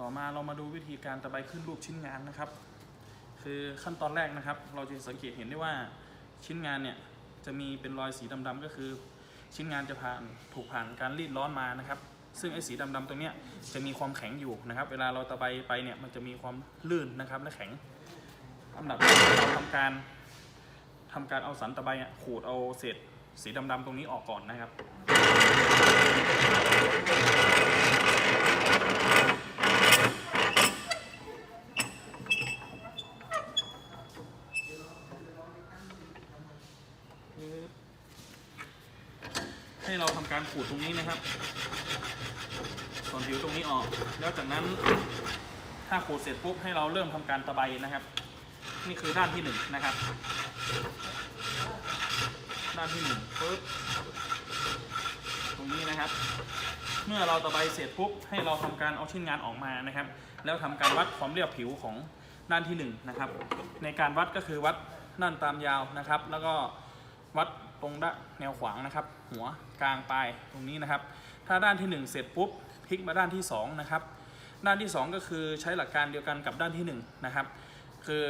ต่อมาเรามาดูวิธีการตะไบขึ้นรูปชิ้นงานนะครับ คือขั้นตอนแรกนะครับ เราจะสังเกตเห็นได้ว่าชิ้นงานเนี่ยจะมีเป็นรอยสีดำๆก็คือ ชิ้นงานจะผ่านถูกผ่านการรีดร้อนมานะครับ ซึ่งไอ้สีดำๆตรงเนี้ยจะมีความแข็งอยู่นะครับ เวลาเราตะไบไปเนี่ยมันจะมีความลื่นนะครับและแข็งอันดับแรกเราทำการทำการเอาสันตะไบขูดเอาเศษสีดำๆตรงนี้ออกก่อนนะครับ ให้เราทำการขูดตรงนี้นะครับส่วนผิวตรงนี้ออก แล้วจากนั้นถ้าขูดเสร็จปุ๊บให้เราเริ่มทำการตะไบนะครับ นี่คือด้านที่หนึ่งนะครับ ด้านที่หนึ่งปุ๊บตรงนี้นะครับ เมื่อเราตะไบเสร็จปุ๊บให้เราทำการเอาชิ้นงานออกมานะครับ แล้วทำการวัดความเรียบผิวของด้านที่หนึ่งนะครับ ในการวัดก็คือวัดด้านตามยาวนะครับ แล้วก็วัด ตรงด้านแนวขวางนะครับ หัวกลางปลายตรงนี้นะครับ ถ้าด้านที่หนึ่งเสร็จปุ๊บพลิกมาด้านที่สองนะครับด้านที่สองก็คือใช้หลักการเดียวกันกับด้านที่หนึ่งนะครับคือ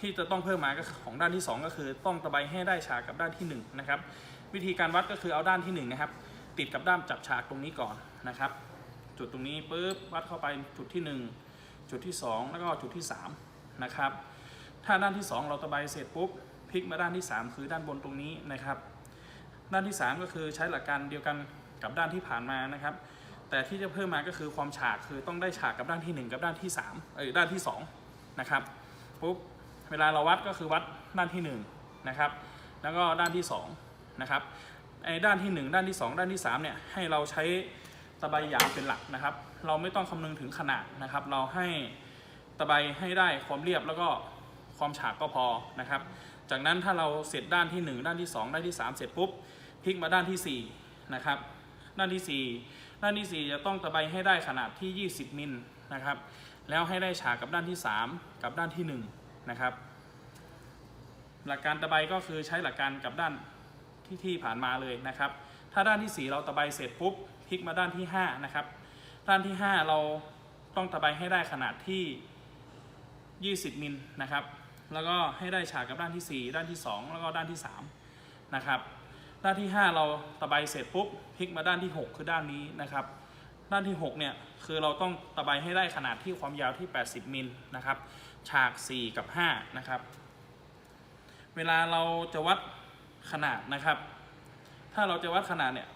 ที่จะต้องเพิ่มมาก็ของด้านที่สองก็คือต้องตะไบให้ได้ฉากกับด้านที่หนึ่งนะครับวิธีการวัดก็คือเอาด้านที่หนึ่งนะครับติดกับด้ามจับฉากตรงนี้ก่อนนะครับ จุดตรงนี้ปุ๊บวัดเข้าไปจุดที่หนึ่งจุดที่สองแล้วก็จุดที่สามนะครับถ้าด้านที่สองเราตะไบเสร็จปุ๊บ พลิกมาด้านที่สามคือด้านบนตรงนี้นะครับ ด้านที่สามก็คือใช้หลักการเดียวกันกับด้านที่ผ่านมานะครับ แต่ที่จะเพิ่มมาก็คือความฉากคือต้องได้ฉากกับด้านที่หนึ่งกับด้านที่สามเอ้ด้านที่สองนะครับปุ๊บเวลาเราวัดก็คือวัดด้านที่หนึ่งนะครับแล้วก็ด้านที่สองนะครับไอ้ด้านที่หนึ่งด้านที่สองด้านที่สามเนี่ยให้เราใช้ตะไบหยางเป็นหลักนะครับ เราไม่ต้องคำนึงถึงขนาดนะครับ เราให้ตะไบให้ได้ความเรียบแล้วก็ความฉากก็พอนะครับ จากนั้นถ้าเราเสร็จด้านที่ 1 ด้านที่ 2 ด้านที่ 3 เสร็จปุ๊บพลิกมาด้านที่4นะครับด้านที่ 4 ด้านที่ 4 จะต้องตะไบให้ได้ขนาดที่ 20มิลนะครับแล้วให้ได้ฉากกับด้านที่ 3 กับด้านที่1นะครับหลักการตะไบก็คือใช้หลักการกับด้านที่ที่ผ่านมาเลยนะครับถ้าด้านที่ 4 เราตะไบเสร็จปุ๊บพลิกมาด้านที่5นะครับด้านที่ 5 เราต้องตะไบให้ได้ขนาดที่ 20มิลนะครับ แล้วก็ให้ได้ฉากกับด้านที่ 4 ด้านที่ 2 แล้วก็ด้านที่3นะครับด้านที่ 5 เราตะไบเสร็จปุ๊บพลิกมาด้านที่ 6 คือด้านนี้นะครับ ด้านที่6เนี่ยคือเราต้องตะไบให้ได้ขนาดที่ความยาวที่ 80มิลนะครับฉาก 4 กับ5นะครับเวลาเราจะวัดขนาดนะครับ ถ้าเราจะวัดขนาดเนี่ย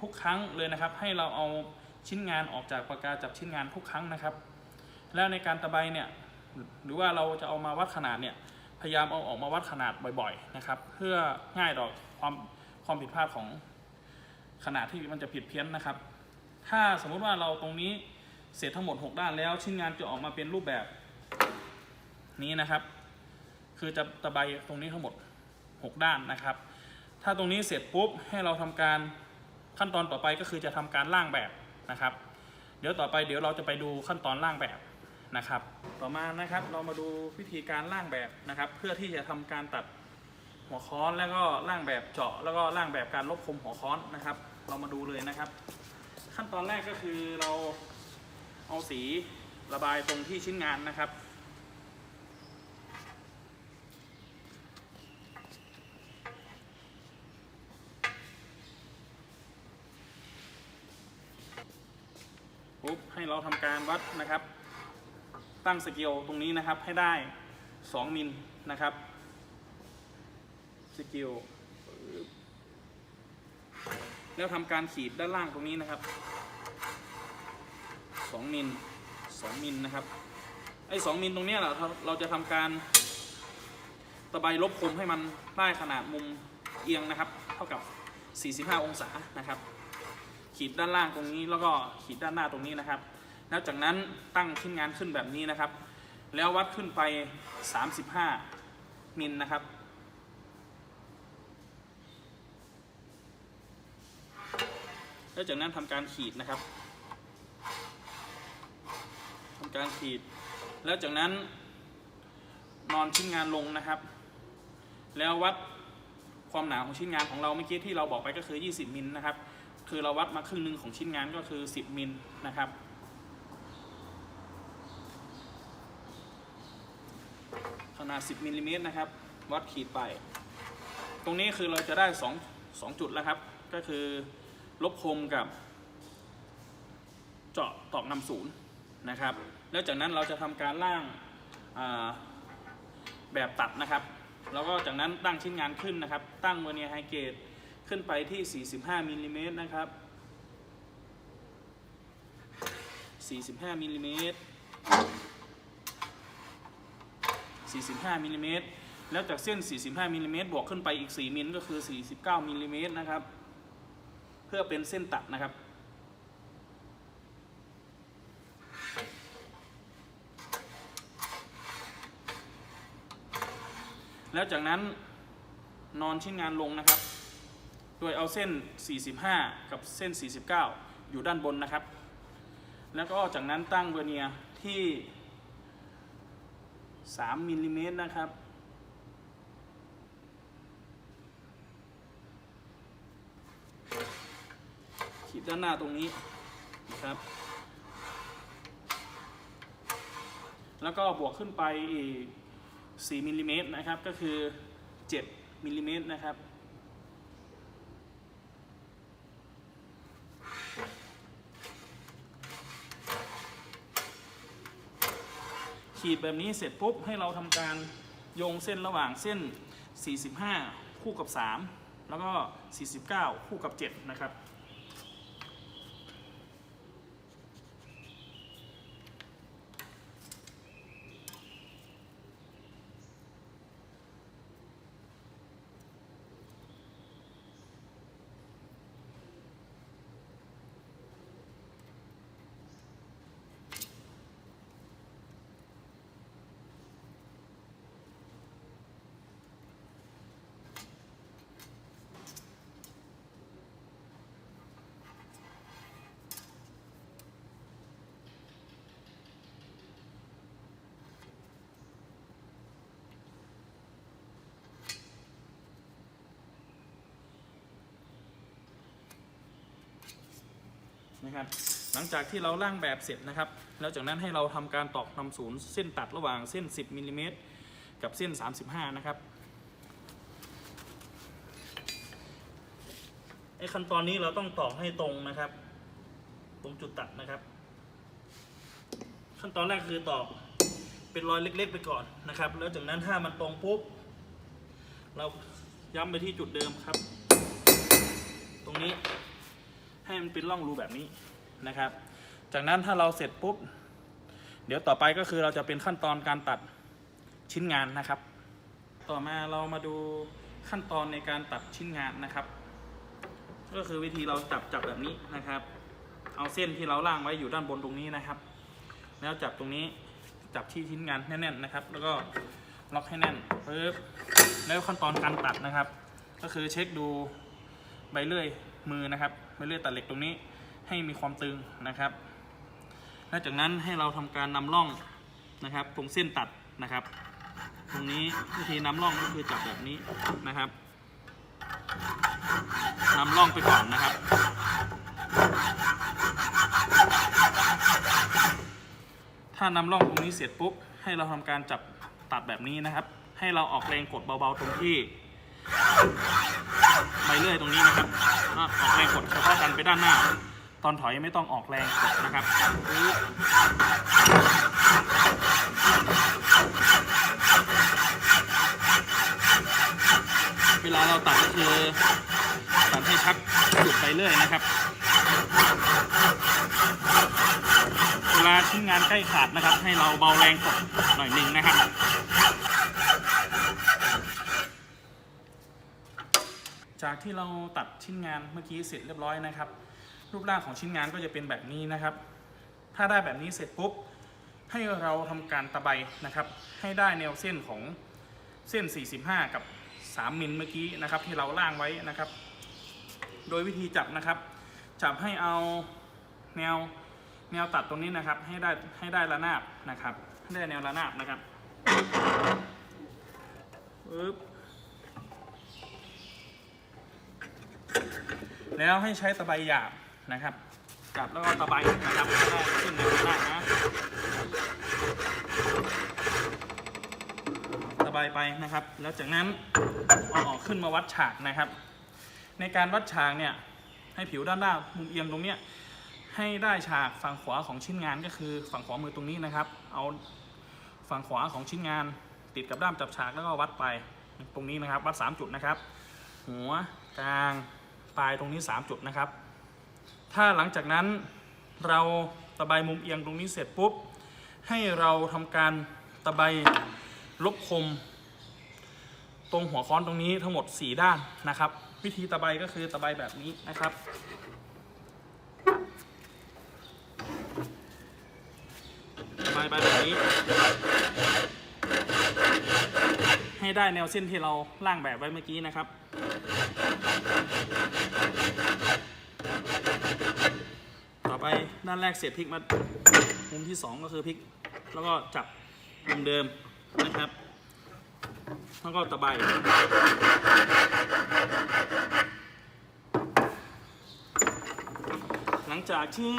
ทุกครั้งเลยนะครับ ให้เราเอาชิ้นงานออกจากปากกาจับชิ้นงานทุกครั้งนะครับ แล้วในการตะไบเนี่ย หรือว่าเราจะเอามาวัดขนาดเนี่ยพยายามเอาออกมาวัดขนาดบ่อยๆนะครับ เพื่อง่ายต่อความความผิดพลาดของขนาดที่มันจะผิดเพี้ยนนะครับ ถ้าสมมุติว่าเราตรงนี้เสร็จทั้งหมด 6 ด้านแล้วชิ้นงานจะออกมาเป็นรูปแบบนี้นะครับ คือจะตะไบตรงนี้ทั้งหมด 6 ด้านนะครับ ถ้าตรงนี้เสร็จปุ๊บให้เราทำการขั้นตอนต่อไปก็คือจะทำการร่างแบบนะครับ เดี๋ยวต่อไปเดี๋ยวเราจะไปดูขั้นตอนร่างแบบ นะครับ ต่อมานะครับเรามาดูวิธีการร่างแบบนะครับ เพื่อที่จะทำการตัดหัวค้อนแล้วก็ร่างแบบเจาะ แล้วก็ร่างแบบการลบคมหัวค้อนนะครับ เรามาดูเลยนะครับ ขั้นตอนแรกก็คือเราเอาสีระบายตรงที่ชิ้นงานนะครับปุ๊บให้เราทำการวัดนะครับ ตั้งสเกลตรงนี้นะครับให้ได้ 2 มิลนะครับสเกลแล้วทำการขีดด้านล่างตรงนี้นะครับ 2 มิล 2 มิลนะครับ ไอ้ 2 มิลตรงนี้เราเราจะทำการตะไบลบคมให้มันได้ขนาดมุมเอียงนะครับ เท่ากับ 45 องศานะครับ ขีดด้านล่างตรงนี้แล้วก็ขีดด้านหน้าตรงนี้นะครับ แล้วจากนั้นตั้งชิ้นงานขึ้นแบบนี้นะครับ แล้ววัดขึ้นไป 35มิลนะครับ แล้วจากนั้นทำการขีดนะครับทำการขีด แล้วจากนั้นนอนชิ้นงานลงนะครับ แล้ววัดความหนาของชิ้นงานของเราเมื่อกี้ที่เราบอกไปก็คือ 20มิลนะครับ คือเราวัดมาครึ่งหนึ่งของชิ้นงานก็คือ 10มิลนะครับ นาด 10มิลลิเมตรนะครับ วัดขีดไป ตรงนี้คือเราจะได้2 2จุดแล้วครับ ก็คือลบคมกับ เจาะตอกนำศูนย์นะครับ แล้วจากนั้นเราจะทำการล่างาแบบตัดนะครับ แล้วก็จากนั้นตั้งชิ้นงานขึ้นนะครับ ตั้งเวเนียไฮเกรดขึ้นไปที่ 45มิลลิเมตรนะครับ 45มิลลิเมตร 45มิลลิเมตรแล้วจากเส้น 45มิลลิเมตรบวกขึ้นไปอีก 4มิลก็คือ 49มิลลิเมตรนะครับ เพื่อเป็นเส้นตัดนะครับ แล้วจากนั้นนอนชิ้นงานลงนะครับ โดยเอาเส้น 45 กับเส้น 49 อยู่ด้านบนนะครับ แล้วก็จากนั้นตั้งเวอร์เนียที่ 3มิลลิเมตรนะครับ ขีดด้านหน้าตรงนี้นะครับ แล้วก็บวกขึ้นไปอีก 4มิลลิเมตรนะครับ ก็คือ 7มิลลิเมตรนะครับ ขีดแบบนี้เสร็จปุ๊บให้เราทำการโยงเส้นระหว่างเส้น 45 คู่กับ 3 แล้วก็ 49 คู่กับ 7 นะครับ นะครับ หลังจากที่เราล่างแบบเสร็จนะครับ แล้วจากนั้นให้เราทำการตอกนำศูนย์เส้นตัดระหว่างเส้น 10มิลลิเมตรกับเส้น 35 นะครับไอ้ขั้นตอนนี้เราต้องตอกให้ตรงนะครับ ตรงจุดตัดนะครับ ขั้นตอนแรกคือตอกเป็นรอยเล็ก ๆ ไปก่อนนะครับ แล้วจากนั้นถ้ามันตรงปุ๊บเราย้ำไปที่จุดเดิมครับ ตรงนี้ ให้มันเป็นร่องรูแบบนี้นะครับ จากนั้นถ้าเราเสร็จปุ๊บ เดี๋ยวต่อไปก็คือเราจะเป็นขั้นตอนการตัดชิ้นงานนะครับ ต่อมาเรามาดูขั้นตอนในการตัดชิ้นงานนะครับ ก็คือวิธีเราจับจับแบบนี้นะครับ เอาเส้นที่เราล่างไว้อยู่ด้านบนตรงนี้นะครับ แล้วจับตรงนี้จับที่ชิ้นงานแน่นๆนะครับ แล้วก็ล็อกให้แน่นปึ๊บแล้วขั้นตอนการตัดนะครับ ก็คือเช็คดูใบเลื่อยมือนะครับ ใบเลื่อยตัดเหล็กตรงนี้ให้มีความตึงนะครับหลังจากนั้นให้เราทำการนำร่องนะครับ ตรงเส้นตัดนะครับ ตรงนี้วิธีนำร่องก็คือจับแบบนี้นะครับนำร่องไปก่อนนะครับ ถ้านำร่องตรงนี้เสร็จปุ๊บให้เราทำการจับตัดแบบนี้นะครับ ให้เราออกแรงกดเบาๆตรงที่ ใบเลื่อยตรงนี้นะครับอออกแรงกดเฉพาะกันไปด้านหน้า ตอนถอยไม่ต้องออกแรงกดนะครับเวลาเราตัดก็คือตัดให้ชัดจุดไปเรื่อยนะครับ เวลาชิ้นงานใกล้ขาดนะครับ ให้เราเบาแรงกดหน่อยหนึ่งนะครับ จากที่เราตัดชิ้นงานเมื่อกี้เสร็จเรียบร้อยนะครับ รูปร่างของชิ้นงานก็จะเป็นแบบนี้นะครับ ถ้าได้แบบนี้เสร็จปุ๊บ ให้เราทำการตะไบนะครับ ให้ได้แนวเส้นของเส้น 45 กับ 3มิลเมื่อกี้นะครับ ที่เราล่างไว้นะครับ โดยวิธีจับนะครับ จับให้เอาแนวแนวตัดตรงนี้นะครับ ให้ได้ให้ได้ระนาบนะครับให้ได้แนวระนาบนะครับปึ๊บ แล้วให้ใช้ตะไบหยาบนะครับจับแล้วก็ตะไบนะครับได้ขึ้นในได้นะตไปนะครับ แล้วจากนั้นเอาออกขึ้นมาวัดฉากนะครับ ในการวัดฉากเนี่ยให้ผิวด้านล่างมุมเอียงตรงเนี้ยให้ได้ฉากฝั่งขวาของชิ้นงานก็คือฝั่งขวามือตรงนี้นะครับ เอาฝั่งขวาของชิ้นงาน ติดกับด้ามจับฉากแล้วก็วัดไปตรงนี้นะครับ วัด 3 จุดนะครับ หัวกลาง ปลายตรงนี้ 3 จุดนะครับ ถ้าหลังจากนั้นเราตะไบมุมเอียงตรงนี้เสร็จปุ๊บ ให้เราทำการตะไบลบคม ตรงหัวค้อนตรงนี้ทั้งหมด 4 ด้านนะครับ วิธีตะไบก็คือตะไบแบบนี้นะครับตะไบไปแบบนี้ ให้ได้แนวเส้นที่เราล่างแบบไว้เมื่อกี้นะครับ ต่ อไปด้านแรกเสียบพลิกมามุมที่สองก็คือพลิก แล้วก็จับมุมเดิมนะครับแล้วก็ตะไบหลังจากที่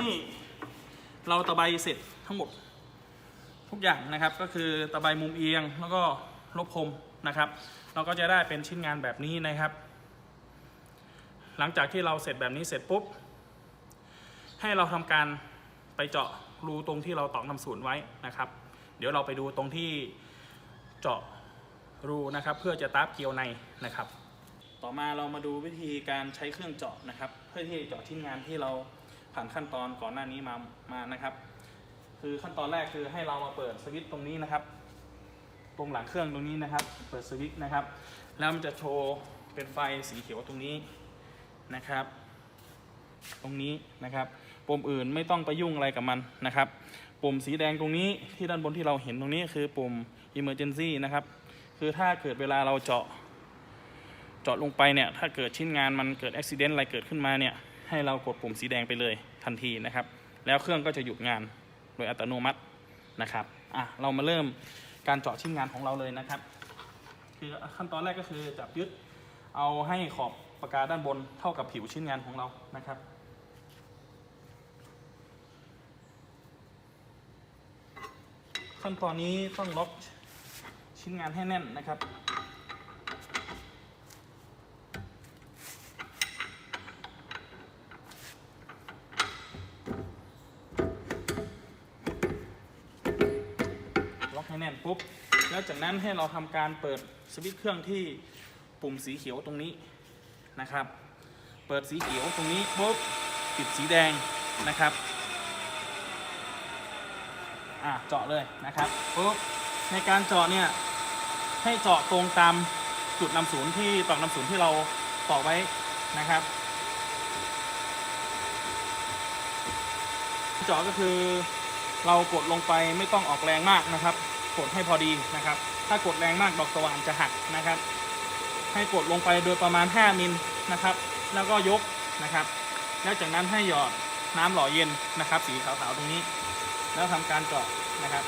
เราตะไบเสร็จทั้งหมดทุกอย่างนะครับก็คือตะไบมุมเอียงแล้วก็ลบคมนะครับ เราก็จะได้เป็นชิ้นงานแบบนี้นะครับ หลังจากที่เราเสร็จแบบนี้เสร็จปุ๊บ ให้เราทำการไปเจาะรูตรงที่เราตอกน้ำศูนย์ไว้นะครับ เดี๋ยวเราไปดูตรงที่เจาะรูนะครับ เพื่อจะตับเกลียวในนะครับ ต่อมาเรามาดูวิธีการใช้เครื่องเจาะนะครับ เพื่อที่จะเจาะชิ้นงานที่เราผ่านขั้นตอนก่อนหน้านี้มามานะครับ คือขั้นตอนแรกคือให้เรามาเปิดสวิตช์ตรงนี้นะครับ ตรงหลังเครื่องตรงนี้นะครับ เปิดสวิตช์นะครับ แล้วมันจะโชว์เป็นไฟสีเขียวตรงนี้นะครับ ตรงนี้นะครับ ปุ่มอื่นไม่ต้องไปยุ่งอะไรกับมันนะครับ ปุ่มสีแดงตรงนี้ที่ด้านบนที่เราเห็นตรงนี้คือปุ่ม emergency นะครับ คือถ้าเกิดเวลาเราเจาะ เจาะลงไปเนี่ยถ้าเกิดชิ้นงานมันเกิดอุบิเหตุอะไรเกิดขึ้นมาเนี่ยให้เรากดปุ่มสีแดงไปเลยทันทีนะครับ แล้วเครื่องก็จะหยุดงานโดยอัตโนมัตินะครับอะเรามาเริ่มการเจาะชิ้นงานของเราเลยนะครับ คือขั้นตอนแรกก็คือจับยึดเอาให้ขอบปากกาด้านบนเท่ากับผิวชิ้นงานของเรานะครับ ขั้นตอนนี้ต้องล็อกชิ้นงานให้แน่นนะครับ ล็อกให้แน่นปุ๊บ แล้วจากนั้นให้เราทำการเปิดสวิตช์เครื่องที่ปุ่มสีเขียวตรงนี้นะครับ เปิดสีเขียวตรงนี้ปุ๊บปิดสีแดงนะครับ อะเจาะเลยนะครับปุ๊บในการเจาะเนี่ยให้เจาะตรงตามจุดนำศูนย์ที่ตอกนำศูนย์ที่เราตอกไว้นะครับ เจาะก็คือเรากดลงไปไม่ต้องออกแรงมากนะครับ กดให้พอดีนะครับ ถ้ากดแรงมากดอกสว่านจะหักนะครับ ให้กดลงไปโดยประมาณ 5มิลนะครับ แล้วก็ยกนะครับ แล้วจากนั้นให้หยอดน้ำหล่อเย็นนะครับ สีขาวๆตรงนี้ แล้วทำการเจาะนะครับ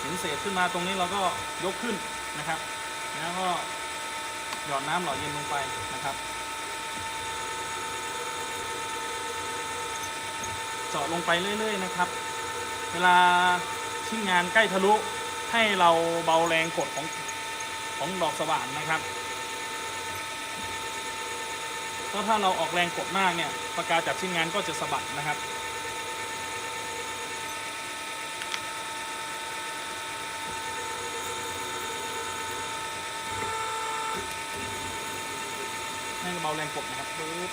เห็นเศษขึ้นมาตรงนี้เราก็ยกขึ้นนะครับ แล้วก็หยอดน้ำหล่อเย็นลงไปนะครับเจาะลงไปเรื่อย ๆ นะครับ เวลาชิ้นงานใกล้ทะลุให้เราเบาแรงกดของของดอกสว่านนะครับ เพราะถ้าเราออกแรงกดมากเนี่ยปากกาจับชิ้นงานก็จะสะบัดนะครับให้เบาแรงกดนะครับปึ๊บ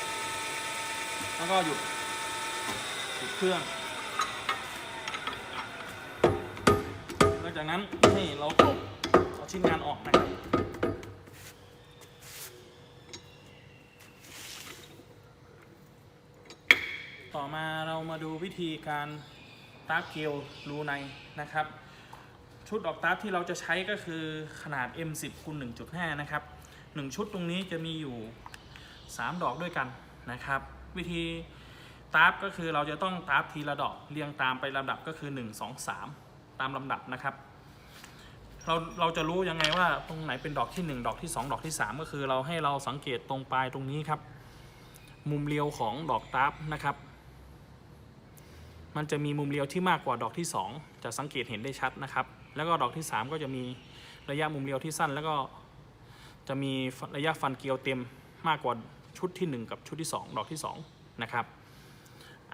แล้วก็หยุดหยุดเครื่อง หลังจากนั้นให้เราตบเอาชิ้นงานออกนะครับ ต่อมาเรามาดูวิธีการตาร์ฟเกลรูในนะครับ ชุดดอกตาร์ฟที่เราจะใช้ก็คือขนาด M10 คูณ1.5 นะครับ 1 ชุดตรงนี้จะมีอยู่ 3 ดอกด้วยกันนะครับ วิธีตาร์ฟก็คือเราจะต้องตาร์ฟทีละดอกเรียงตามไปลำดับก็คือ 1 2 3 ตามลำดับนะครับเราเราจะรู้ยังไงว่าตรงไหนเป็นดอกที่ 1 ดอกที่ 2 ดอกที่ 3 ก็คือเราให้เราสังเกตตรงปลายตรงนี้ครับ มุมเรียวของดอกตาร์ฟนะครับ มันจะมีมุมเรียวที่มากกว่าดอกที่ 2 จะสังเกตเห็นได้ชัดนะครับ แล้วก็ดอกที่ 3 ก็จะมีระยะมุมเรียวที่สั้น แล้วก็จะมีระยะฟันเกลียวเต็มมากกว่าชุดที่ 1 กับชุดที่ 2 ดอกที่ 2 นะครับ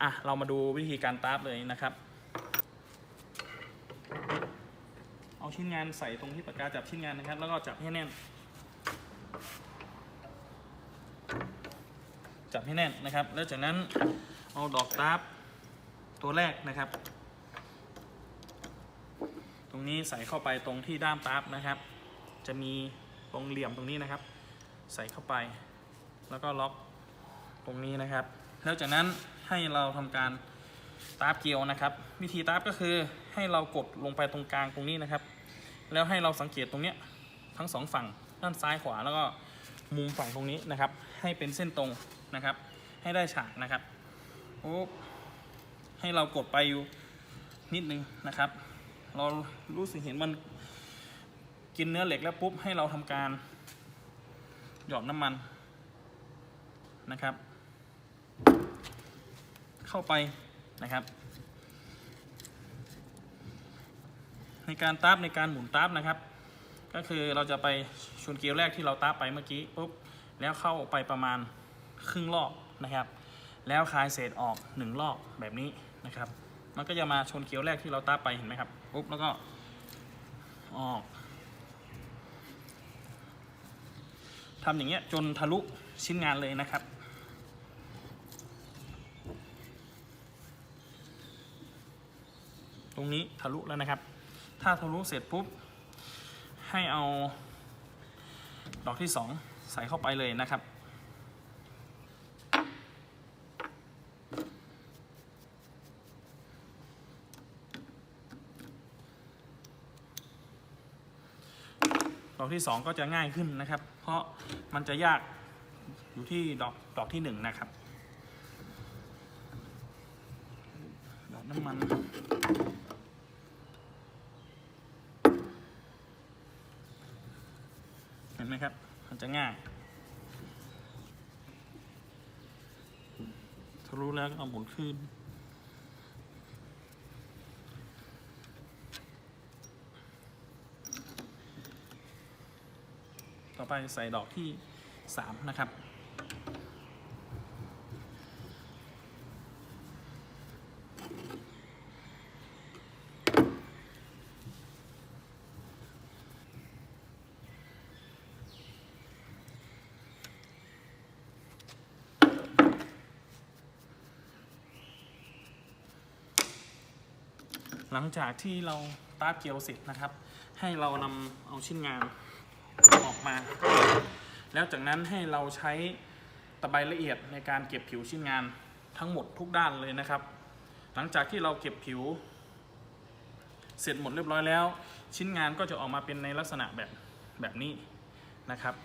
อะเรามาดูวิธีการตาร์ฟเลยนะครับ เอาชิ้นงานใส่ตรงที่ปากกาจับชิ้นงานนะครับ แล้วก็จับให้แน่น จับให้แน่นนะครับ แล้วจากนั้นเอาดอกตาร์ฟ ตัวแรกนะครับ ตรงนี้ใส่เข้าไปตรงที่ด้ามตาร์ฟนะครับ จะมีตรงเหลี่ยมตรงนี้นะครับ ใส่เข้าไป แล้วก็ล็อกตรงนี้นะครับ แล้วจากนั้นให้เราทำการตาร์ฟเกลียวนะครับ วิธีตาร์ฟก็คือให้เรากดลงไปตรงกลางตรงนี้นะครับ แล้วให้เราสังเกตตรงเนี้ยทั้งสองฝั่งด้านซ้ายขวาแล้วก็มุมฝั่งตรงนี้นะครับ ให้เป็นเส้นตรงนะครับ ให้ได้ฉากนะครับโอ้ ให้เรากดไปอยู่นิดนึงนะครับ เรารู้สึกเห็นมันกินเนื้อเหล็กแล้วปุ๊บให้เราทำการหยอดน้ำมันนะครับ เข้าไปนะครับ ในการตาบในการหมุนตาบนะครับ ก็คือเราจะไปชุนเกลียวแรกที่เราตาบไปเมื่อกี้ปุ๊บแล้วเข้าไปประมาณครึ่งรอบนะครับ แล้วคลายเศษออกหนึ่งรอบแบบนี้ นะครับ มันก็จะมาชนเกลียวแรกที่เราต้าไปเห็นไหมครับปุ๊บแล้วก็ออกทำอย่างเงี้ยจนทะลุชิ้นงานเลยนะครับตรงนี้ทะลุแล้วนะครับ ถ้าทะลุเสร็จปุ๊บ ให้เอาดอกที่สองใส่เข้าไปเลยนะครับ ที่สองก็จะง่ายขึ้นนะครับ เพราะมันจะยากอยู่ที่ดอกดอกที่หนึ่งนะครับ ดอกน้ำมันเห็นไหมครับ มันจะง่ายทะลุแล้วก็เอาหมุนขึ้น ไปใส่ดอกที่ 3 นะครับ หลังจากที่เราตาร์ฟเกลียวเสร็จนะครับ ให้เรานำเอาชิ้นงาน มา แล้วจากนั้นให้เราใช้ตะไบละเอียดในการเก็บผิวชิ้นงานทั้งหมดทุกด้านเลยนะครับ หลังจากที่เราเก็บผิว เสร็จหมดเรียบร้อยแล้ว ชิ้นงานก็จะออกมาเป็นในลักษณะแบบแบบนี้นะครับ